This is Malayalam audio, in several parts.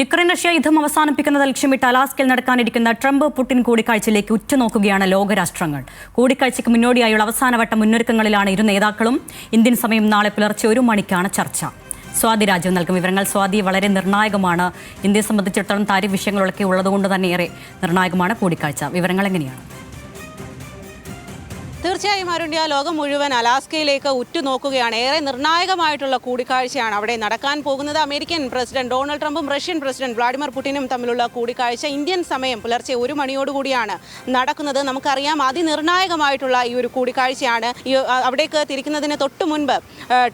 യുക്രൈൻ റഷ്യ യുദ്ധം അവസാനിപ്പിക്കുന്നത് ലക്ഷ്യമിട്ട് അലാസ്കയിൽ നടക്കാനിരിക്കുന്ന ട്രംപ് പുടിൻ കൂടിക്കാഴ്ചയിലേക്ക് ഉറ്റുനോക്കുകയാണ് ലോകരാഷ്ട്രങ്ങൾ. കൂടിക്കാഴ്ചയ്ക്ക് മുന്നോടിയായുള്ള അവസാനവട്ട മുന്നൊരുക്കങ്ങളിലാണ് ഇരു നേതാക്കളും. ഇന്ത്യൻ സമയം നാളെ പുലർച്ചെ ഒരു മണിക്കാണ് ചർച്ച. സ്വാതി രാജു നൽകും വിവരങ്ങൾ. സ്വാതി വളരെ നിർണായകമാണ്. ഇന്ത്യയെ സംബന്ധിച്ചിടത്തോളം താരി വിഷയങ്ങളൊക്കെ ഉള്ളതുകൊണ്ട് തന്നെ ഏറെ നിർണായകമാണ് കൂടിക്കാഴ്ച. വിവരങ്ങൾ എങ്ങനെയാണ്? തീർച്ചയായും അരുണ്യ ലോകം മുഴുവൻ അലാസ്കയിലേക്ക് ഉറ്റുനോക്കുകയാണ്. ഏറെ നിർണായകമായിട്ടുള്ള കൂടിക്കാഴ്ചയാണ് അവിടെ നടക്കാൻ പോകുന്നത്. അമേരിക്കൻ പ്രസിഡന്റ് ഡൊണാൾഡ് ട്രംപും റഷ്യൻ പ്രസിഡന്റ് വ്ളാഡിമിർ പുടിനും തമ്മിലുള്ള കൂടിക്കാഴ്ച ഇന്ത്യൻ സമയം പുലർച്ചെ ഒരു മണിയോടുകൂടിയാണ് നടക്കുന്നത്. നമുക്കറിയാം അതിനിർണായകമായിട്ടുള്ള ഈ ഒരു കൂടിക്കാഴ്ചയാണ്. അവിടേക്ക് തിരിക്കുന്നതിന് തൊട്ട് മുൻപ്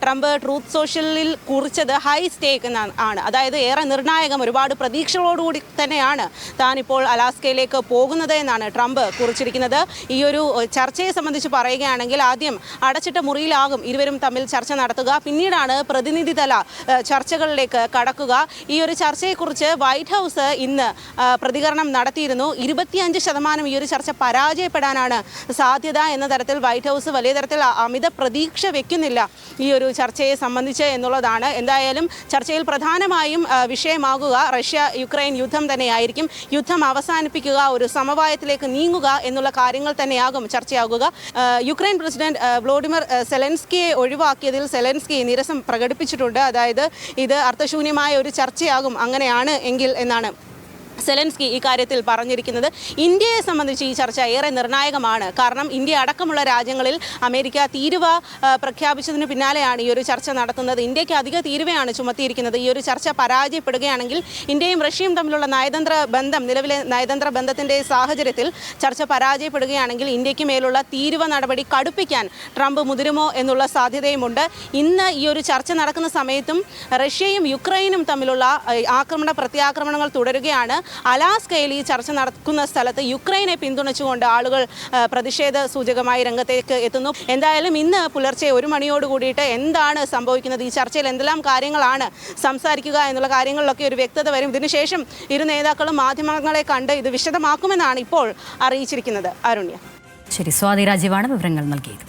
ട്രംപ് ട്രൂത്ത് സോഷ്യലിൽ കുറിച്ചത് ഹൈ സ്റ്റേക്ക് ആണ്. അതായത് ഏറെ നിർണായകം ഒരുപാട് പ്രതീക്ഷകളോടുകൂടി തന്നെയാണ് താനിപ്പോൾ അലാസ്കയിലേക്ക് പോകുന്നത് എന്നാണ് ട്രംപ് കുറിച്ചിരിക്കുന്നത്. ഈ ഒരു ചർച്ചയെ സംബന്ധിച്ച് പറയുകയാണെങ്കിൽ ആദ്യം അടച്ചിട്ട മുറിയിലാകും ഇരുവരും തമ്മിൽ ചർച്ച നടത്തുക. പിന്നീടാണ് പ്രതിനിധിതല ചർച്ചകളിലേക്ക് കടക്കുക. ഈ ഒരു ചർച്ചയെക്കുറിച്ച് വൈറ്റ് ഹൗസ് ഇന്ന് പ്രതികരണം നടത്തിയിരുന്നു. ഇരുപത്തിയഞ്ച് ശതമാനം ഈ ഒരു ചർച്ച പരാജയപ്പെടാനാണ് സാധ്യത എന്ന തരത്തിൽ വൈറ്റ് ഹൗസ് വലിയ തരത്തിൽ അമിത പ്രതീക്ഷ വെക്കുന്നില്ല ഈ ഒരു ചർച്ചയെ സംബന്ധിച്ച് എന്നുള്ളതാണ്. എന്തായാലും ചർച്ചയിൽ പ്രധാനമായും വിഷയമാകുക റഷ്യ യുക്രൈൻ യുദ്ധം തന്നെയായിരിക്കും. യുദ്ധം അവസാനിപ്പിക്കുക ഒരു സമവായത്തിലേക്ക് നീങ്ങുക എന്നുള്ള കാര്യങ്ങൾ തന്നെയാകും ചർച്ചയാകുക. യുക്രൈൻ പ്രസിഡന്റ് വ്ളോഡിമിർ സെലൻസ്കിയെ ഒഴിവാക്കിയതിൽ സെലൻസ്കി നിരസം പ്രകടിപ്പിച്ചിട്ടുണ്ട്. അതായത് ഇത് അർത്ഥശൂന്യമായ ഒരു ചർച്ചയാകും അങ്ങനെയാണ് എങ്കിൽ എന്നാണ്. സെലൻസ്കി ഇക്കാര്യത്തിൽ പറഞ്ഞിരിക്കുന്നത്. ഇന്ത്യയെ സംബന്ധിച്ച് ഈ ചർച്ച ഏറെ നിർണായകമാണ്. കാരണം ഇന്ത്യ അടക്കമുള്ള രാജ്യങ്ങളിൽ അമേരിക്ക തീരുവ പ്രഖ്യാപിച്ചതിന് പിന്നാലെയാണ് ഈ ഒരു ചർച്ച നടത്തുന്നത്. ഇന്ത്യയ്ക്ക് അധിക തീരുവയാണ് ചുമത്തിയിരിക്കുന്നത്. ഈ ഒരു ചർച്ച പരാജയപ്പെടുകയാണെങ്കിൽ ഇന്ത്യയും റഷ്യയും തമ്മിലുള്ള നയതന്ത്ര ബന്ധം നിലവിലെ നയതന്ത്ര ബന്ധത്തിന്റെ സാഹചര്യത്തിൽ ചർച്ച പരാജയപ്പെടുകയാണെങ്കിൽ ഇന്ത്യയ്ക്ക് മേലുള്ള തീരുവ നടപടി കടുപ്പിക്കാൻ ട്രംപ് മുതിരുമോ എന്നുള്ള സാധ്യതയുമുണ്ട്. ഇന്ന് ഈ ഒരു ചർച്ച നടക്കുന്ന സമയത്തും റഷ്യയും യുക്രൈനും തമ്മിലുള്ള ആക്രമണ പ്രത്യാക്രമണങ്ങൾ തുടരുകയാണ്. അലാസ്കയിൽ ഈ ചർച്ച നടക്കുന്ന സ്ഥലത്ത് യുക്രൈനെ പിന്തുണച്ചുകൊണ്ട് ആളുകൾ പ്രതിഷേധ സൂചകമായി രംഗത്തേക്ക് എത്തുന്നു. എന്തായാലും ഇന്ന് പുലർച്ചെ ഒരു മണിയോട് കൂടിയിട്ട് എന്താണ് സംഭവിക്കുന്നത്? ഈ ചർച്ചയിൽ എന്തെല്ലാം കാര്യങ്ങളാണ് സംസാരിക്കുക എന്നുള്ള കാര്യങ്ങളിലൊക്കെ ഒരു വ്യക്തത വരും. ഇതിനുശേഷം ഇരു നേതാക്കളും മാധ്യമങ്ങളെ കണ്ട് ഇത് വിശദമാക്കുമെന്നാണ് ഇപ്പോൾ അറിയിച്ചിരിക്കുന്നത്. അരുണ്യ. ശരി സ്വാതി രാജീവാണ് വിവരങ്ങൾ നൽകിയത്.